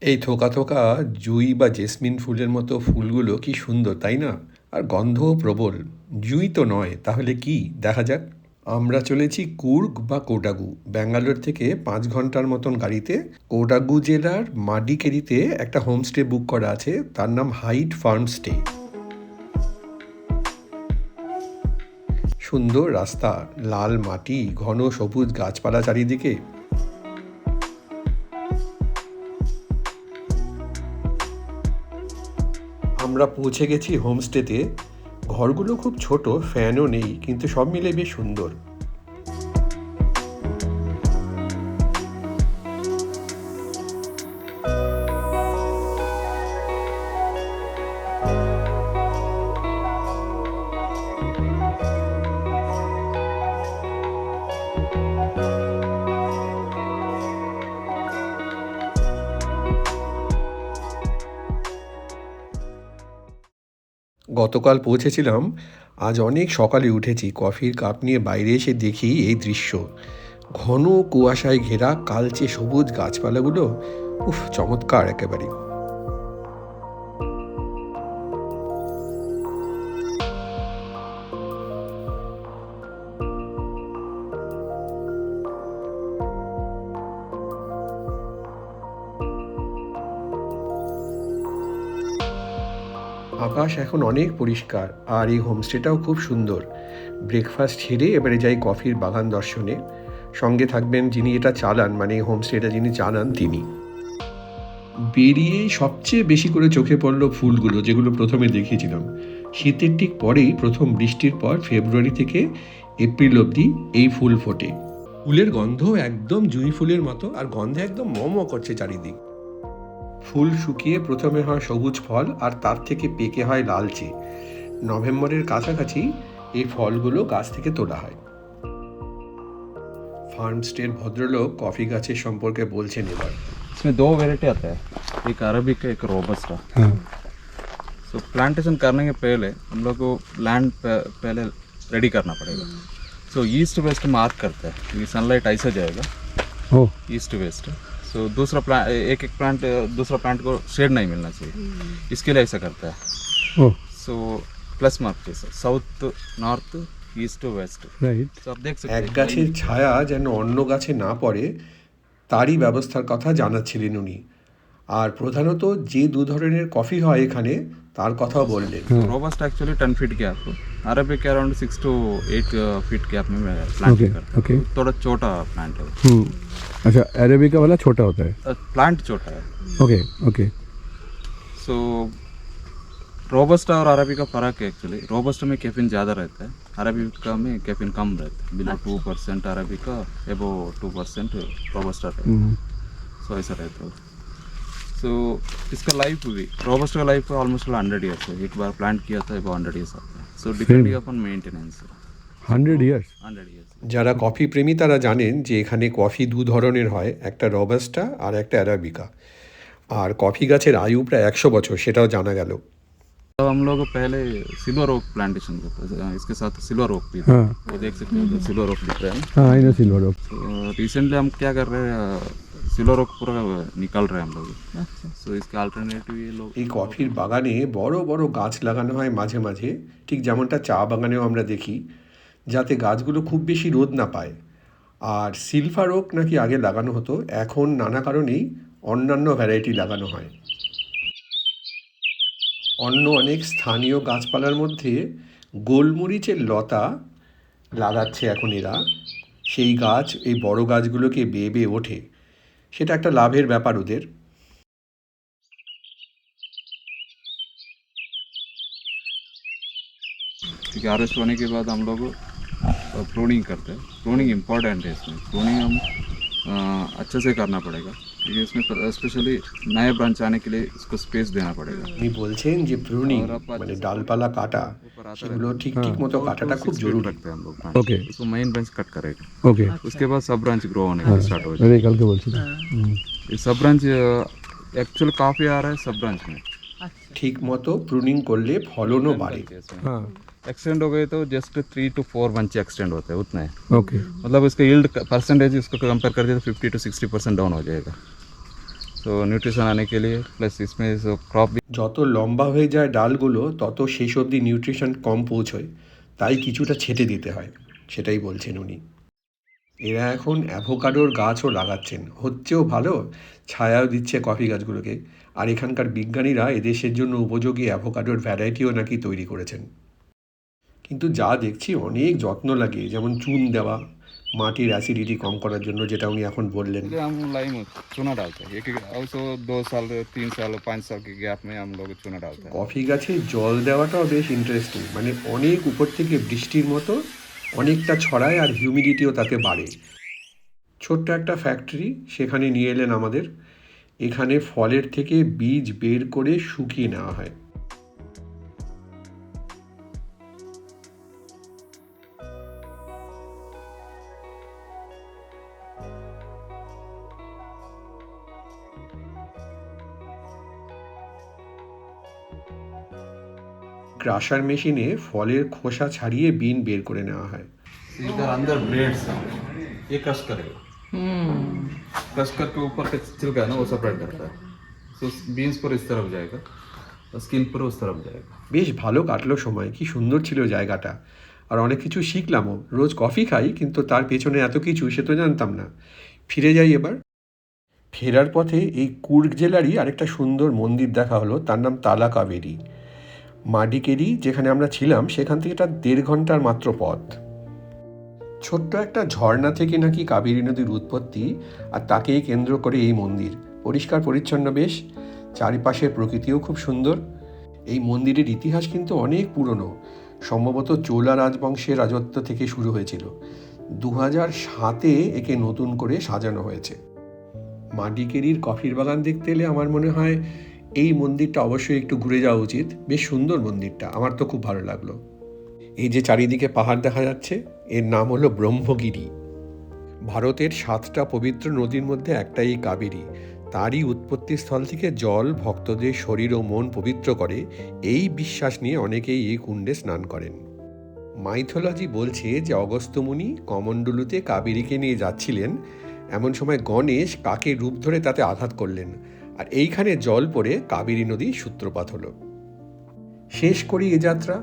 এই থোকা থোকা জুই বা জেসমিন ফুলের মতো ফুলগুলো কি সুন্দর, তাই না? আর গন্ধও প্রবল। জুই তো নয়, তাহলে কি? দেখা যাক। আমরা চলেছি কুর্গ বা কোটাগু ব্যাঙ্গালোর থেকে পাঁচ ঘণ্টার মতন গাড়িতে কোটাগু জেলার মাডিকেরিতে একটা হোমস্টে বুক করা আছে। তার নাম হাইট ফার্ম স্টে। সুন্দর রাস্তা, লাল মাটি, ঘন সবুজ গাছপালা চারিদিকে। আমরা পৌঁছে গেছি হোমস্টেতে ঘরগুলো খুব ছোট ফ্যানও নেই কিন্তু সব মিলে বেশ সুন্দর। গতকাল পৌঁছেছিলাম, আজ অনেক সকালে উঠেছি, কফির কাপ নিয়ে বাইরে এসে দেখি এই দৃশ্য। ঘন কুয়াশায় ঘেরা কালচে সবুজ গাছপালাগুলো, উফ, চমৎকার একেবারে আকাশ এখন অনেক পরিষ্কার, আর এই হোমস্টেটাও খুব সুন্দর। ব্রেকফাস্ট ছেড়ে এবারে যাই কফির বাগান দর্শনে। সঙ্গে থাকবেন যিনি এটা চালান মানে এই হোমস্টেটা যিনি চালান তিনি। বেরিয়ে সবচেয়ে বেশি করে চোখে পড়ল ফুলগুলো যেগুলো প্রথমে দেখিয়েছিলাম। শীতের ঠিক পরেই প্রথম বৃষ্টির পর ফেব্রুয়ারি থেকে এপ্রিল অবধি এই ফুল ফোটে। ফুলের গন্ধ একদম জুঁই ফুলের মতো, আর গন্ধে একদম মম করছে চারিদিক। ফুল শুকিয়ে প্রথমে হয় সবুজ ফল আর তার থেকে পেকে হয় লালচে নভেম্বরের কাছাকাছি এই ফলগুলো গাছ থেকে তোলা হয় ফার্মস্টের ভদ্রলোক কফি গাছের সম্পর্কে বলছেন এবার इसमें दो वेराइटी आता है एक अरबिक का एक रोबस्टा सो प्लांटेशन करने के पहले हम लोग को लैंड पहले रेडी करना पड़ेगा सो ईस्ट वेस्ट मार्क करते हैं क्योंकि सनलाइट ऐसा जाएगा ओ ईस्ट वेस्ट सो दूसरा प्लांट एक एक प्लांट दूसरा प्लांट को शेड नहीं मिलना चाहिए इसके लिए ऐसा करता है ओ सो प्लस मार्क जैसा south north east west right so आप देख सकते এক हैं গাছের ছায়া যেন অন্য গাছে না পড়ে তারই ব্যবস্থার কথা জানাচ্ছিলেন উনি আর প্রধানত যে দু ধরনের কফি হয় এখানে তার কথাও বললেন robusta actually ten feet gap arabica around six to eight feet gap में मैं प्लांट Okay, करता okay. हूँ थोड़ा छोटा प्लांट है हम्म अच्छा अरेबिका वाला छोटा होता है प्लांट छोटा है ओके ओके सो रोबस्टा और अरबी का फर्क है एक्चुअली रोबस्टा में कैफिन ज़्यादा रहता है अरबिका में कैफिन कम रहता है below two percent arabica above two percent robusta रहता है सो ऐसा रहता है सो इसका लाइफ भी रोबस्ट का लाइफ ऑलमोस्ट हंड्रेड ईयर्स है एक बार प्लांट किया था वो हंड्रेड ईयर्स आता है so depending upon maintenance hundred years hundred years যারা কফি প্রেমী তারা জানেন যে এখানে কফি দু ধরনের হয় একটা রবাস্টা আর একটা অ্যারাবিকা আর কফি গাছের আয়ু প্রায় একশো বছর সেটাও জানা গেল तो हम लोग पहले सिल्वर ओक प्लांटेशन करते थे इसके साथ सिल्वर ओक भी था हाँ वो देख सकते हो जो सिल्वर ओक दिख रहा है हाँ आई नो सिल्वर ओक तो रिसेंटली हम क्या कर रहे हैं सिल्वर ओक पूरा निकाल रहे हैं हम लोग सो इसके अल्टरनेटिव ये लोग এই কফির বাগানে বড় বড় গাছ লাগানো হয় মাঝে মাঝে ঠিক যেমনটা চা বাগানেও আমরা দেখি যাতে গাছগুলো খুব বেশি রোদ না পায় আর সিলভার ওক নাকি আগে লাগানো হতো এখন নানা কারণেই অন্যান্য ভ্যারাইটি লাগানো হয় অন্য অনেক স্থানীয় গাছপালার মধ্যে গোলমরিচের লতা লাগাচ্ছে এখন এরা সেই গাছ এই বড় গাছগুলোকে বেয়ে বেয়ে ওঠে সেটা একটা লাভের ব্যাপার ওদের क्योंकि हार्वेस्ट होने के बाद हम लोग प्रूनिंग करते हैं प्रूनिंग इम्पॉर्टेंट है इसमें प्रूनिंग हम अ, अच्छे से करना पड़ेगा क्योंकि इसमें स्पेशली नए ब्रांच आने के लिए इसको स्पेस देना पड़ेगा উনি বলছেন যে প্রুনিং মানে ডালপালা কাটা সেগুলো ঠিক ঠিক মতো কাটাটা খুব জরুরি रखते हैं हम लोग plant। ओके उसको मेन ब्रांच कट करेगा ओके उसके बाद सब ब्रांच ग्रो होने का स्टार्ट हो अरे कल के बोल ছিল जाए ये सब ब्रांच एक्चुअल काफ़ी आ रहा है सब ब्रांच में ঠিক মতো প্রুনিং করলে ফলনও বাড়ে हाँ एक्सटेंड हो गए तो just three to four branch extend होते हैं उतना है ओके मतलब इसका यील्ड परसेंटेज इसको कंपेयर करते तो fifty to sixty percent down हो जाएगा सो न्यूट्रिशन आने के लिए प्लस इसमें जो क्रॉप भी যত লম্বা হয়ে যায় ডালগুলো তত শেষ অবধি নিউট্রিশন কম পৌঁছয় তাই কিছুটা ছেটে দিতে হয় সেটাই বলছেন উনি এরা এখন অ্যাভোকাডোর গাছও লাগাচ্ছেন হচ্ছেও ভালো ছায়াও দিচ্ছে কফি গাছগুলোকে আর এখানকার বিজ্ঞানীরা এদেশের জন্য উপযোগী অ্যাভোকাডোর ভ্যারাইটিও নাকি তৈরি করেছেন কিন্তু যা দেখছি অনেক যত্ন লাগে যেমন চুন দেওয়া মাটির অ্যাসিডিটি কম করার জন্য যেটা উনি এখন বললেন। সাল তিন সাল পাঁচ সাল কফি গাছে জল দেওয়াটাও বেশ ইন্টারেস্টিং মানে অনেক উপর থেকে বৃষ্টির মতো অনেকটা ছড়ায় আর হিউমিডিটিও তাতে বাড়ে। ছোট্ট একটা ফ্যাক্টরি সেখানে নিয়ে এলেন আমাদের। এখানে ফলের থেকে বীজ বের করে শুকিয়ে নেওয়া হয়। গ্রাসার মেশিনে ফলের খোসা ছাড়িয়ে বিন বের করে নেওয়া হয় इधर अंदर ब्रेड्स हैं ये क्रश करेगा क्रश करके ऊपर का छिलका है ना वो सेपरेट करता है तो बीन्स पर इस तरफ जाएगा और स्किन पर उस तरफ जाएगा বেশ ভালো কাটলো সময় কি সুন্দর ছিল জায়গাটা আর অনেক কিছু শিখলামও রোজ কফি খাই কিন্তু তার পেছনে এত কিছু সে তো জানতাম না ফিরে যাই এবার ফেরার পথে এই কুর্গ জেলারই আরেকটা সুন্দর মন্দির দেখা হলো তার নাম তালা কাবেরি মাডিকেরি যেখানে আমরা ছিলাম, সেখান থেকে এটা দেড় ঘণ্টার মাত্র পথ। ছোট্ট একটা ঝর্ণা থেকে নাকি কাবেরী নদীর উৎপত্তি, আর তাকেই কেন্দ্র করে এই মন্দির। পরিষ্কার, পরিচ্ছন্ন বেশ। চারিপাশের প্রকৃতিও খুব সুন্দর। এই মন্দিরের ইতিহাস কিন্তু অনেক পুরনো। সম্ভবত চোলা রাজবংশের রাজত্ব থেকে শুরু হয়েছিল। দু হাজার সাতে একে নতুন করে সাজানো হয়েছে। মাডিকেরির কফির বাগান দেখতে এলে আমার মনে হয় এই মন্দিরটা অবশ্যই একটু ঘুরে যাওয়া উচিত। বেশ সুন্দর মন্দিরটা, আমার তো খুব ভালো লাগল। এই যে চারিদিকে পাহাড় দেখা যাচ্ছে, এর নাম হলো ব্রহ্মগিরি। ভারতের সাতটা পবিত্র নদীর মধ্যে একটা এই কাবেরী। তারই উৎপত্তিস্থল থেকে জল ভক্তদের শরীর ও মন পবিত্র করে, এই বিশ্বাস নিয়ে অনেকেই এই কুণ্ডে স্নান করেন। মাইথোলজি বলছে যে অগস্ত্যমুনি কমণ্ডলুতে কাবেরীকে নিয়ে যাচ্ছিলেন। এমন সময় গণেশ কাকে রূপ ধরে তাতে আঘাত করলেন? আর এইখানে জল পড়ে কাবেরী নদী সূত্রপাত হলো। শেষ করি এ যাত্রা।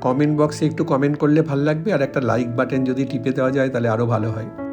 কমেন্ট বক্সে একটু কমেন্ট করলে ভালো লাগবে, আর একটা লাইক বাটন যদি টিপে দেওয়া যায় তাহলে আরও ভালো হয়।